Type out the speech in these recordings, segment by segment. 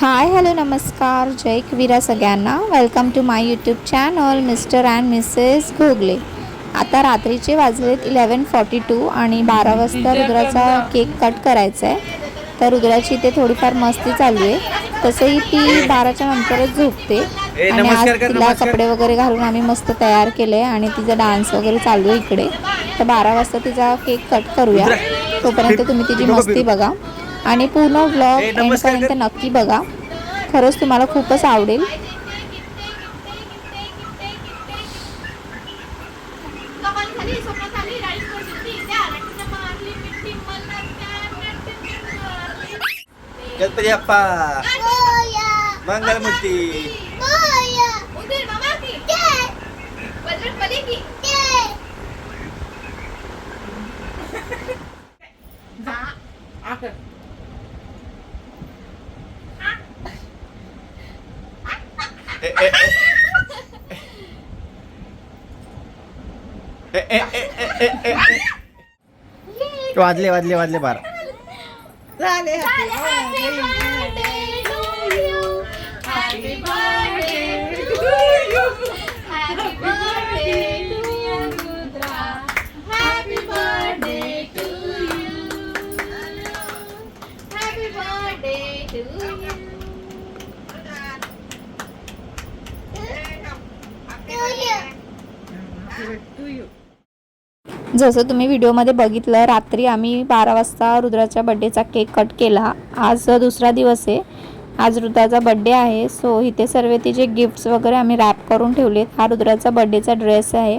Hi hello नमस्कार. जय कविरा सगळ्यांना. Welcome to my YouTube channel mister and missus Ghogle. आता रात्रीचे वाजलेत इलेवन फॉर्टी टू आणि बारा वाजता रुद्राचा केक कट करायचा आहे तर रुद्राची इथे थोडीफार मस्ती चालू आहे. तसंही ती बाराच्या नंतरच झोपते. आणि आज तिला. कपडे वगैरे घालून आम्ही मस्त तयार केलं आहे आणि तिचा डान्स वगैरे चालू आहे इकडे. तर बारा वाजता तिचा केक कट करूया. तोपर्यंत तुम्ही तिची मस्ती. बघा. आणि पूर्ण ब्लॉग एंडपर्यंत. नक्की बघा. खरंच तुम्हाला खूपच आवडेल. कमाल झाली स्वप्न झाली राईस करते त्या रट्टीनं मारली मिठी मला त्या रट्टीनं मारली. गणपती बाप्पा मंगलमूर्ती उंदीर मामा की बजरंगबली की ए, ए, ए. ए, ए, ए, ए, ए, ए, ए. वाजले वाजले वाजले बारा Happy जसं तुम्ही व्हिडिओमध्ये बघितलं रात्री आम्ही बारा वाजता रुद्राच्या बड्डेचा केक कट केला. आज दुसरा दिवस आहे. आज रुद्राचा बड्डे आहे. सो इथे सर्व तिचे गिफ्ट्स वगैरे आम्ही रॅप करून ठेवलेत हा रुद्राचा बड्डेचा ड्रेस आहे.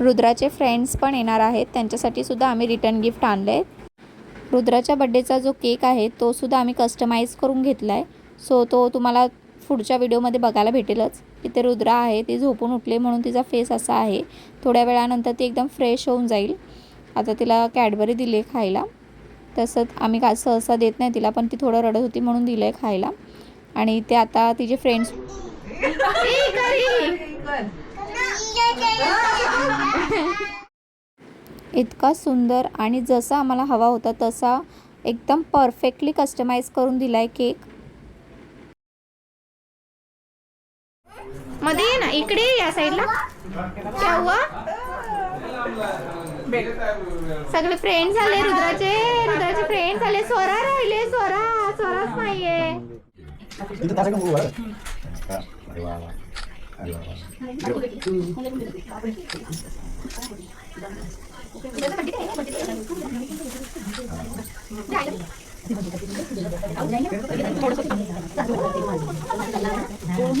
रुद्राचे फ्रेंड्स पण येणार आहेत. त्यांच्यासाठी सुद्धा आम्ही रिटर्न गिफ्ट आणले रुद्राच्या बड्डेचा जो केक आहे तो सुद्धा आम्ही कस्टमाइज करून घेतला आहे सो तो तुम्हाला पुढच्या व्हिडिओमध्ये बघायला भेटेलच. इथे रुद्रा आहे ती झोपून उठले म्हणून तिचा फेस असा आहे. थोड्या वेळानंतर ती एकदम फ्रेश होऊन जाईल. आता तिला कॅडबरी दिली आहे खायला. तसंच आम्ही का सहसा देत नाही तिला पण ती थोडं रडत होती म्हणून दिलं आहे खायला. आणि ते आता तिचे फ्रेंड्स इतका सुंदर आणि जसा आम्हाला हवा होता तसा एकदम परफेक्टली कस्टमाइज करून दिला आहे केकमध्ये ना इकडे या साईडला सगळे फ्रेंड झाले रुद्राचे रुद्राचे फ्रेंड झाले. स्वरा राहिले स्वरा स्वराच नाहीये. दोन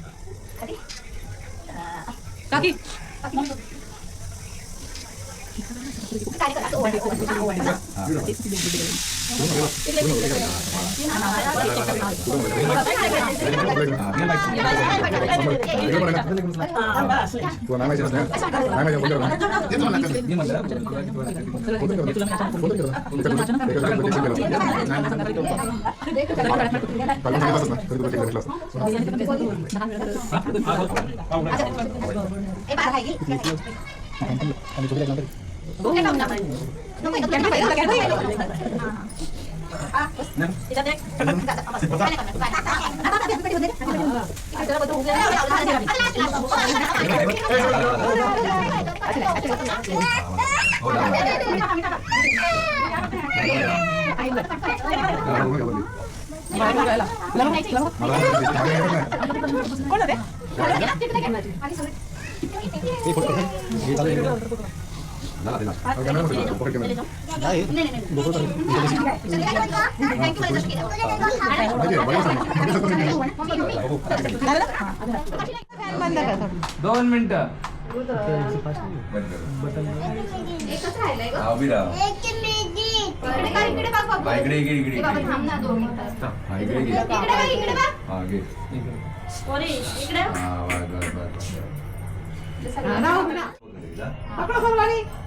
एकच राहिलंय ग हा, उभी दोन मिनिटं हा, इकडे. इकडे इकडे हा, इकडे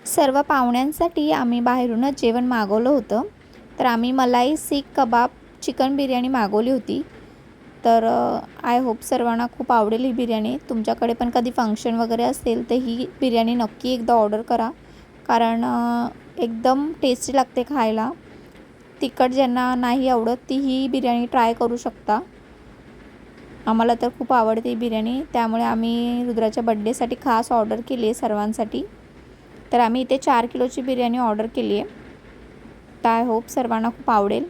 सर्व पाहुण्यांसाठी आम्ही बाहेरूनच जेवण मागवलं होतं. तर आम्ही मलाई सीख कबाब चिकन बिर्याणी मागवली होती. तर आय होप सर्वांना खूप आवडेल ही बिर्याणी. तुमच्याकडे पण कधी फंक्शन वगैरे असेल तर ही बिर्याणी नक्की एकदा ऑर्डर करा. कारण एकदम टेस्टी लागते खायला. तिखट ज्यांना नाही आवडत ती ही बिर्याणी ट्राय करू शकता. आम्हाला तर खूप आवडते बिर्याणी. त्यामुळे आम्ही रुद्राच्या बड्डेसाठी खास ऑर्डर केली आहे सर्वांसाठी. तर आम्ही इथे चार किलोची बिर्याणी ऑर्डर केली आहे तर आय होप सर्वांना खूप आवडेल.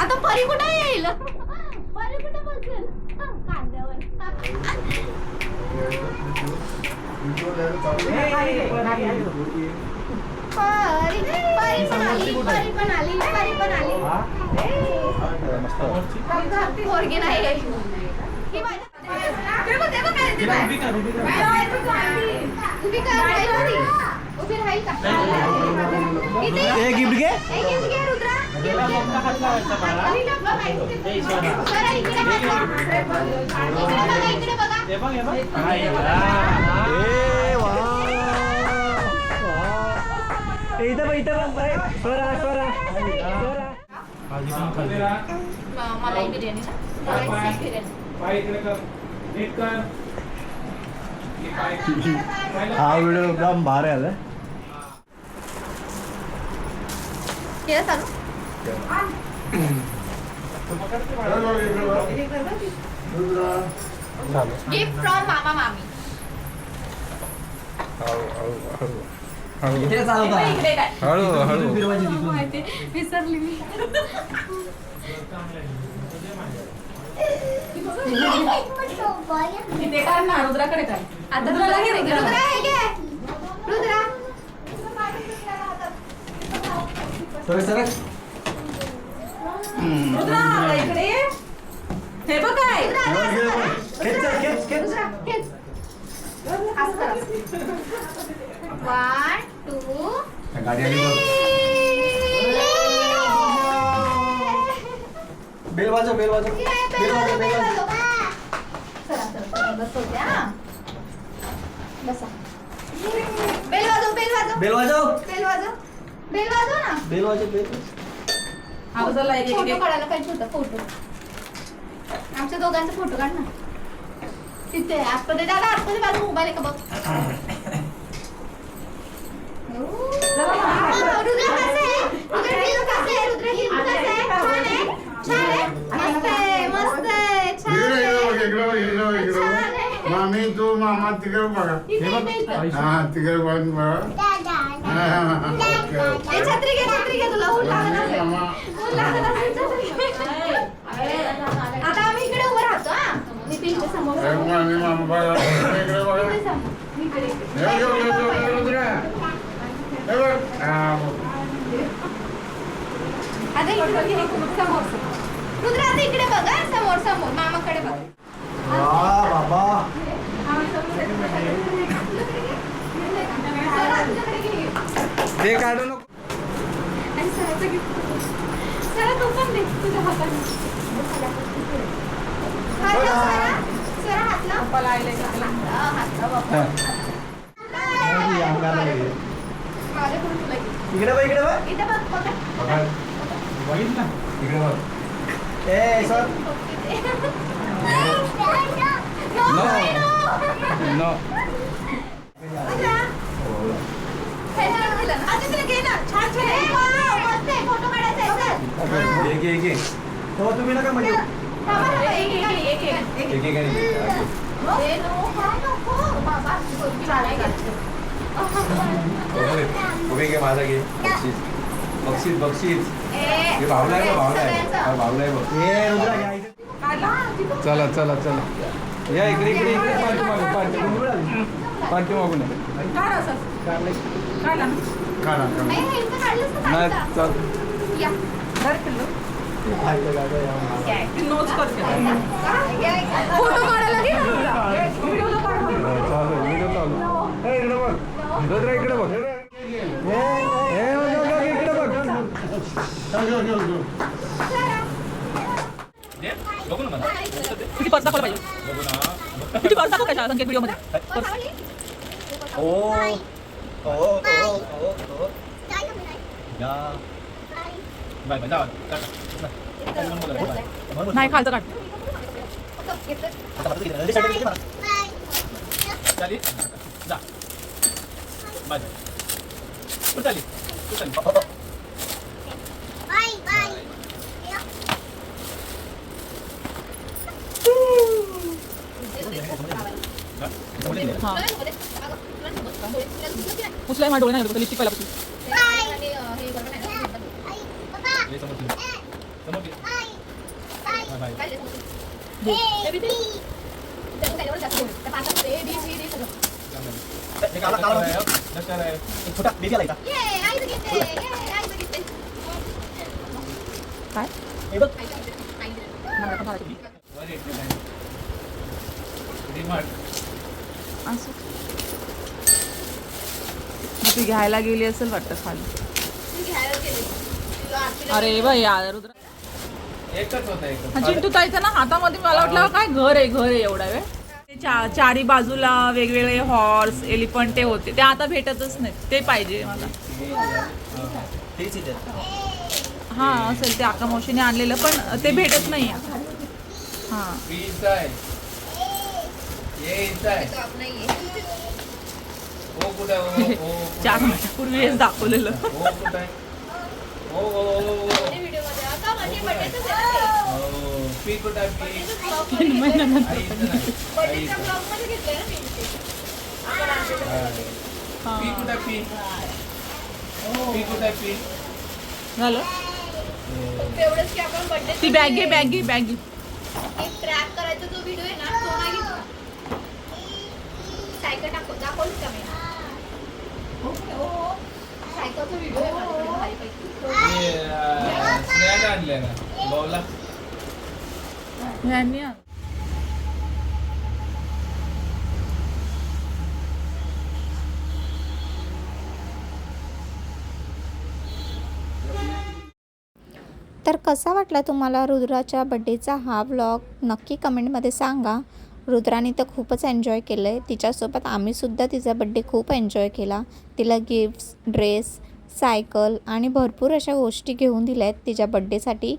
आता परी कुठे येईल परी कुठे बसेल? हं, कांद्यावर परी परी पण आली परी पण आली परी पण आली पोरगी नाही आहे. ही माझ्या- ते बघ, ते बघ काय ते बघ. उभी का राहील ती? उभी राहील का? इथे ये. ए गिफ्ट घे ए, gift घे, इथं बघ इथं बघ मलाई बिर्याणी. हा व्हिडिओ एकदम भारी आला केलं चालू? गिफ्ट फ्रॉम मामा मामी इथे चालवता इकडे काय हळू हळू. फिरवायची तिथून. विसरली मी. काय ना रुद्राकडे काय? आता रुद्रा हे घे. रुद्रा. हे घे. रुद्रा. सरक सरक रुद्रा इकडे ये. हे बघ काय. One, two, गाडी आली बघ. बेल वाजव बेल वाजव. बेल वाजव बेल वाजव. बेल वाजव बेल वाजव. बेल वाजव. बेल वाजव. बेल वाजव ना. बेल वाजव. बेल आवाजाला एक- एक- फोटो एक- काढायला पाहिजे होता फोटो. आमच्या दोघांचा फोटो काढ ना. तिथे आतमध्ये दादा आतमध्ये बाजू मोबाईल आहे का बघ? रुद्र कसं आहे? रुद्र हिल कसं आहे? रुद्र हिल कसं आहे? छान आहे? छान आहे? मस्त आहे मस्त आहे छान इकडे आहे. इकडे बघ, इकडे बघ, इकडे छान बघ. आहे. मामी तू मामा तिकडे बघा. इथे, इथे, इथे. हा तिकडे बघ छत्री घे छत्री हा. हे हे हे. हे. हा, हा, बाबा. ते काढू नको आणि सराचं gift. सरा तू पण दे तुझ्या हाताने हात लाव, सरा. सरा हात लाव. पप्पाला आईला सांगला. हा, हात लाव बाबा. ही अंगाला गेली. माझ्याकडून तुला घे. इकडे बघ इकडे बघ इथे बघ पकड. बघा. इकडे बघ ए sir No, No. no. No हो घे बक्षीस बक्षीस हे चला चला चला. या इकडे इकडे इकडे. पार्टी मागून पार्टी मागून. काढ ना. काढा, काढा. नाही चल. धर पिल्लू. ती नोच करते फोटो काढायला घे ना तुला. व्हिडिओ तर काढ. चालू आहे, व्हिडिओ चालू. आहे. ए, इकडे बघ. रुद्रा इकडे बघ. ए, इकडे बघ. घेऊ. बघू ना मला. किती पर्स दाखवलं पाहिजे? किती पर्स दाखव कशा संकेत व्हिडिओमध्ये? पर्स. ओ ओ. ओ ओ ओ या बाय बाय जा जा. बरोबर. नाही खालचं काढ आता फक्त इकडे. नदी side ला किती मारा? चाली जा बाय कुठं चाली कुठं चाली. समोर ये. उचलाय माझ्या डोळे नाही लिपस्टिक पहिला पुसली. छोटा इथं. काय हे बघ. असं ती घ्यायला गेली असेल वाटतं खाली. अरे बाई यार रुद्र. एकच होता एकच. चिंटू ताईचं ना हातामध्ये मला वाटलं काय घर आहे घर आहे एवढा वेळ ते चा चारी बाजूला वेगवेगळे हॉर्स एलिफंट ते होते. ते आता भेटतच नाही ते पाहिजे मला. हा असेल ते आका मावशीने आणलेलं पण ते भेटत नाही आता. हा. चार? महिन्यापूर्वी हेच दाखवलेलं तीन महिन्यानंतर झालं ती बॅग घे. बॅग घे बॅग घे ट्रॅक करायचा जो व्हिडिओ आहे ना तो नाही सायकल का मी? ना भाऊला ह्यांनी तर कसा वाटला तुम्हाला रुद्राच्या बड्डेचा हा व्लॉग नक्की कमेंटमध्ये सांगा. रुद्राने तर खूपच एन्जॉय केलं आहे तिच्यासोबत आम्हीसुद्धा तिचा बड्डे खूप एन्जॉय केला. तिला गिफ्ट्स ड्रेस सायकल आणि भरपूर अशा गोष्टी घेऊन दिल्या आहेत तिच्या बड्डेसाठी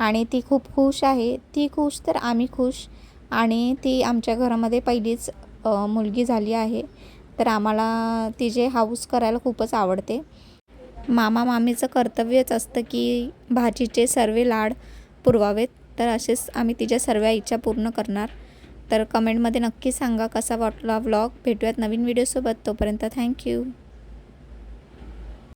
आणि ती खूप खुश आहे. ती खुश तर आम्ही खुश. आणि ती आमच्या घरामध्ये पहिलीच मुलगी झाली आहे. तर आम्हाला तिचे हाऊस करायला खूपच आवडते. मामा मामीचं कर्तव्यच असतं की भाजीचे सर्व लाड पुरवावेत. तर असेच आम्ही तिच्या सर्व इच्छा पूर्ण करणार. तर कमेंटमध्ये नक्की सांगा कसा वाटला व्लॉग भेटूयात नवीन व्हिडिओसोबत तोपर्यंत थँक्यू